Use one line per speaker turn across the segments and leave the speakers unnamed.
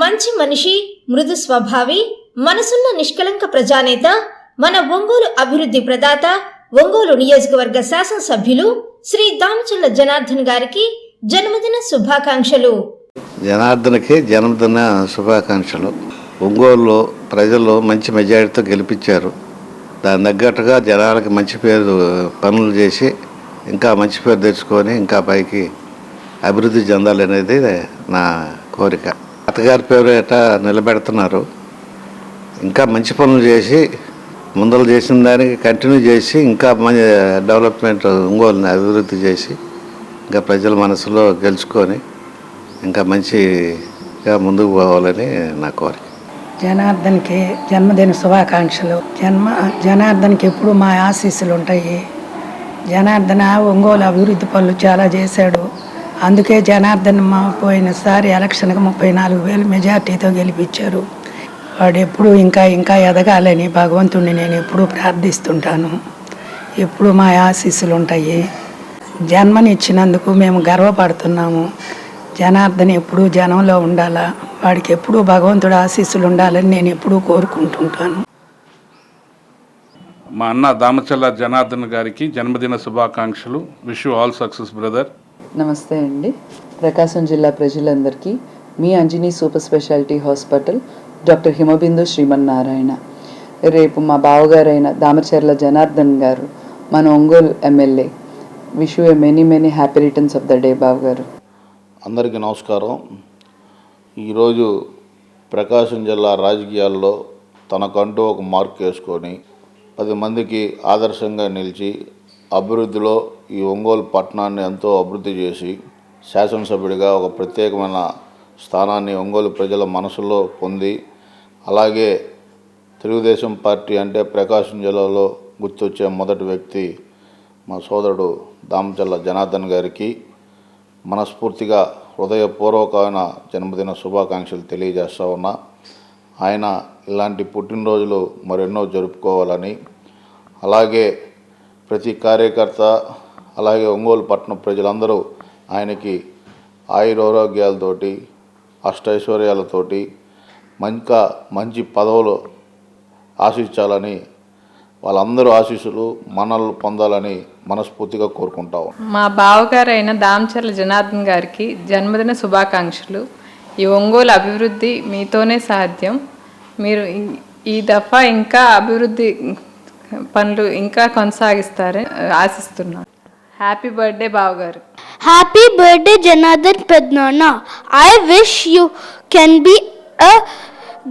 మంచి మనిషి మృదు స్వభావి మనసున్న నిష్కలంక ప్రజానేత మన ఒంగోలు అభివృద్ధి ప్రదాత ఒంగోలు నియోజకవర్గ శాసనసభ్యులు శ్రీ దామచల్ల జనార్దన్ గారికి జన్మదిన శుభాకాంక్షలు.
జనార్దన్కి జన్మదిన శుభాకాంక్షలు. ఒంగోలులో ప్రజలు మంచి మెజారిటీతో గెలిపించారు. దాని తగ్గట్టుగా జనాలకి మంచి పేరు పనులు చేసి ఇంకా మంచి పేరు తెచ్చుకొని ఇంకా పైకి అభివృద్ధి చెందాలనేది నా కోరిక. అత్తగారి పేరు ఎట్టా నిలబెడుతున్నారు. ఇంకా మంచి పనులు చేసి ముందలు చేసిన దానికి కంటిన్యూ చేసి ఇంకా మంచి డెవలప్మెంట్ ఒంగోలుని అభివృద్ధి చేసి ఇంకా ప్రజల మనసులో గెలుచుకొని ఇంకా మంచిగా ముందుకు పోవాలని నా కోరిక.
జనార్దన్కి జన్మదిన శుభాకాంక్షలు. జన్మ జనార్దన్కి ఎప్పుడు మా ఆశీస్సులు ఉంటాయి. జనార్దన ఒంగోలు అభివృద్ధి పనులు చాలా చేశాడు. అందుకే జనార్దన్ మా పోయినసారి ఎలక్షన్కి ముప్పై నాలుగు వేలు మెజార్టీతో గెలిపించారు. వాడు ఎప్పుడు ఇంకా ఇంకా ఎదగాలని భగవంతుడిని నేను ఎప్పుడూ ప్రార్థిస్తుంటాను. ఎప్పుడు మా ఆశీస్సులు ఉంటాయి జన్మనిచ్చినందుకు మేము గర్వపడుతున్నాము. జనార్దన్ ఎప్పుడూ జనంలో ఉండాలా? వాడికి ఎప్పుడూ భగవంతుడు ఆశీస్సులు ఉండాలని నేను ఎప్పుడూ కోరుకుంటుంటాను.
మా అన్న దామచల్ల జనార్దన్ గారికి జన్మదిన శుభాకాంక్షలు. Wish all success brother.
నమస్తే అండి. ప్రకాశం జిల్లా ప్రజలందరికీ మీ Anjani super speciality hospital doctor Himabindu Srimannarayana. రేపు మా బావగారైన దామచర్ల జనార్దన్ గారు మన Ongole MLA wish a many many happy returns of the day బావగారు.
అందరికీ నమస్కారం. ఈరోజు ప్రకాశం జిల్లా రాజకీయాల్లో తనకంటూ ఒక మార్క్ వేసుకొని పది మందికి ఆదర్శంగా నిలిచి అభివృద్ధిలో ఈ ఒంగోలు పట్టణాన్ని ఎంతో అభివృద్ధి చేసి శాసనసభ్యుడిగా ఒక ప్రత్యేకమైన స్థానాన్ని ఒంగోలు ప్రజల మనసులో పొంది అలాగే తెలుగుదేశం పార్టీ అంటే ప్రకాశం జిల్లాలో గుర్తొచ్చే మొదటి వ్యక్తి మా సోదరుడు దామచల్ల జనార్దన్ గారికి మనస్ఫూర్తిగా హృదయపూర్వకమైన జన్మదిన శుభాకాంక్షలు తెలియజేస్తా ఉన్నా. ఆయన ఇలాంటి పుట్టినరోజులు మరెన్నో జరుపుకోవాలని అలాగే ప్రతి కార్యకర్త అలాగే ఒంగోలు పట్టణ ప్రజలందరూ ఆయనకి ఆయురారోగ్యాలతోటి అష్టైశ్వర్యాలతోటి ఇంకా మంచి పదవులు ఆశించాలని వాళ్ళందరూ ఆశీస్సులు మనల్ని పొందాలని మనస్ఫూర్తిగా కోరుకుంటాం
మా బావగారైన దామచర్ల జనార్దన్ గారికి జన్మదిన శుభాకాంక్షలు. ఈ ఒంగోలు అభివృద్ధి మీతోనే సాధ్యం. మీరు ఈ- ఈ దఫా ఇంకా అభివృద్ధి పనులు ఇంకా కొనసాగిస్తారని ఆశిస్తున్నాను హ్యాపీ బర్త్డే బావగారు
Happy birthday, Janardhan Padnana. I wish you can be a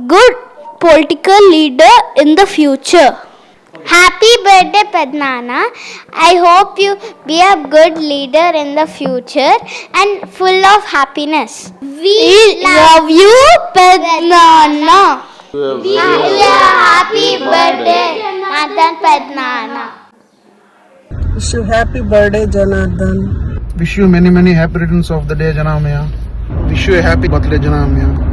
good political leader in the future. Happy birthday, Padnana. I hope you be a good leader in the future and full of happiness. We, love, you, Padnana. Happy birthday, Janardhan Wish
you happy birthday, Janardhan.
Wish you many, many happy returns of the day, Janamiya. Wish you a happy birthday, Janamiya.